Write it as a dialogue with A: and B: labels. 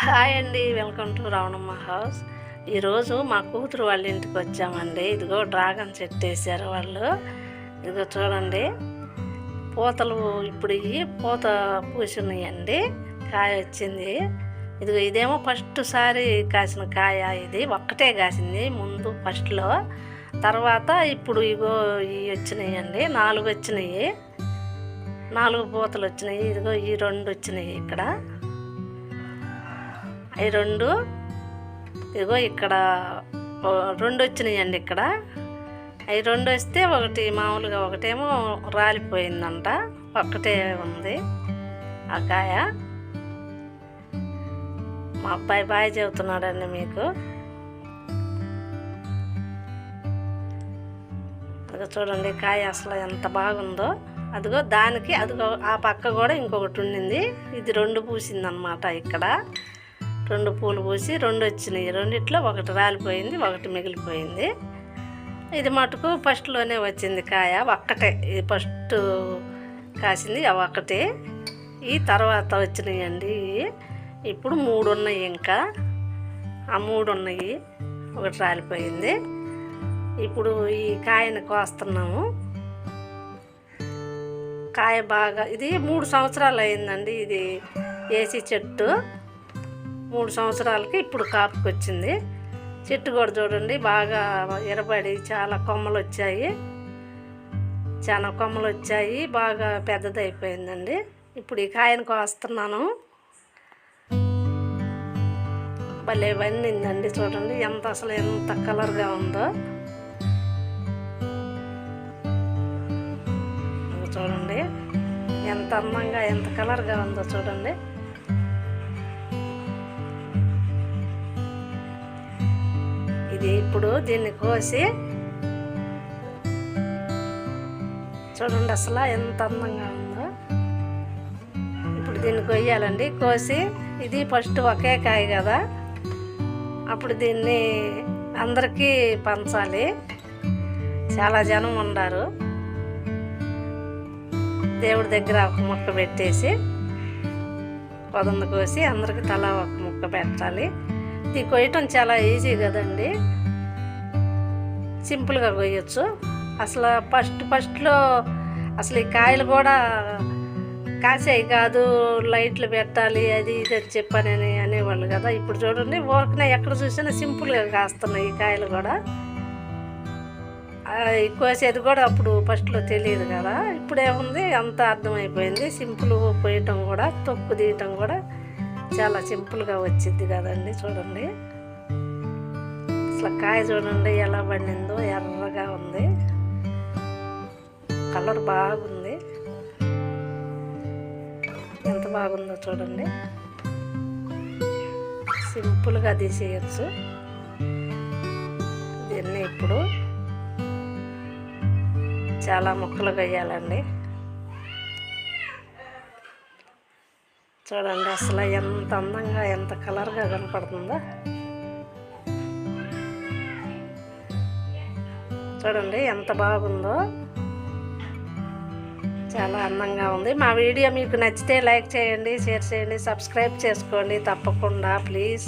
A: Hi అండి welcome to Ravanamma house. ఈరోజు మా కూతురు వాళ్ళ ఇంటికి వచ్చామండి. ఇదిగో డ్రాగన్ చెట్టు వేసారు వాళ్ళు. ఇదిగో చూడండి పూతలు ఇప్పుడు ఇవి పూత పూసినాయండి. కాయ వచ్చింది. ఇదిగో ఇదేమో ఫస్ట్ సారి కాసిన కాయ ఇది. ఒక్కటే కాసింది ముందు ఫస్ట్లో తర్వాత ఇప్పుడు ఇగో ఇవి వచ్చినాయండి. నాలుగు వచ్చినాయి. నాలుగు పూతలు వచ్చినాయి. ఇదిగో ఈ రెండు వచ్చినాయి ఇక్కడ. అవి రెండు ఇదిగో ఇక్కడ రెండు వచ్చినాయండి ఇక్కడ. అవి రెండు వస్తే ఒకటి మామూలుగా ఒకటేమో రాలిపోయిందంట ఒక్కటే ఉంది ఆ కాయ. మా అబ్బాయి బాగా చెబుతున్నాడండి మీకు. అదిగో చూడండి కాయ అసలు ఎంత బాగుందో. అదిగో దానికి అదిగో ఆ పక్క కూడా ఇంకొకటి ఉండింది. ఇది రెండు పూసిందనమాట ఇక్కడ. రెండు పూలు పూసి రెండు వచ్చినాయి. రెండిట్లో ఒకటి రాలిపోయింది ఒకటి మిగిలిపోయింది. ఇది మటుకు ఫస్ట్లోనే వచ్చింది కాయ ఒక్కటే. ఇది ఫస్ట్ కాసింది ఒక్కటే. ఈ తర్వాత వచ్చినాయండి. ఇప్పుడు మూడు ఉన్నాయి ఇంకా. ఆ మూడు ఉన్నాయి ఒకటి రాలిపోయింది. ఇప్పుడు ఈ కాయను కోస్తున్నాము. కాయ బాగా ఇది మూడు సంవత్సరాలు అయిందండి. ఇది ఏసీ చెట్టు. మూడు సంవత్సరాలకి ఇప్పుడు కాపుకి వచ్చింది చెట్టు కూడా చూడండి బాగా ఎరబడి చాలా కొమ్మలు వచ్చాయి చాలా కొమ్మలు వచ్చాయి బాగా పెద్దదైపోయిందండి. ఇప్పుడు ఈ కాయను కోస్తున్నాను. భలే వండిందండి చూడండి ఎంత అసలు ఎంత కలర్గా ఉందో. చూడండి ఎంత అందంగా ఎంత కలర్గా ఉందో చూడండి. ఇది ఇప్పుడు దీన్ని కోసి చూడండి అసలు ఎంత అందంగా ఉందో. ఇప్పుడు దీన్ని కొయ్యాలండి. కోసి ఇది ఫస్ట్ ఒకే కాయ కదా. అప్పుడు దీన్ని అందరికీ పంచాలి. చాలా జనం ఉన్నారు. దేవుడి దగ్గర ఒక ముక్క పెట్టేసి పొదంద కోసి అందరికి తలా ఒక ముక్క పెట్టాలి. ఇది కొయ్యటం చాలా ఈజీ కదండి. సింపుల్గా కోయచ్చు అసలు ఫస్ట్ ఫస్ట్లో అసలు ఈ కాయలు కూడా కాసాయి కాదు లైట్లు పెట్టాలి అది ఇది అని చెప్పానని అనేవాళ్ళు కదా. ఇప్పుడు చూడండి ఓర్కనే ఎక్కడ చూసినా సింపుల్గా కాస్తున్నాయి ఈ కాయలు కూడా. కోసేది కూడా అప్పుడు ఫస్ట్లో తెలియదు కదా. ఇప్పుడేముంది అంత అర్థమైపోయింది. సింపుల్ పోయటం కూడా తొక్కు తీయటం కూడా చాలా సింపుల్గా వచ్చింది కదండి చూడండి. అసలు కాయ చూడండి ఎలా పండిందో ఎర్రగా ఉంది. కలర్ బాగుంది. ఎంత బాగుందో చూడండి. సింపుల్గా తీసేయచ్చు. దీన్ని ఇప్పుడు చాలా ముక్కలు వేయాలండి చూడండి అసలు ఎంత అందంగా ఎంత కలర్గా కనపడుతుందో. చూడండి ఎంత బాగుందో. చాలా అందంగా ఉంది. మా వీడియో మీకు నచ్చితే లైక్ చేయండి షేర్ చేయండి సబ్స్క్రైబ్ చేసుకోండి తప్పకుండా ప్లీజ్.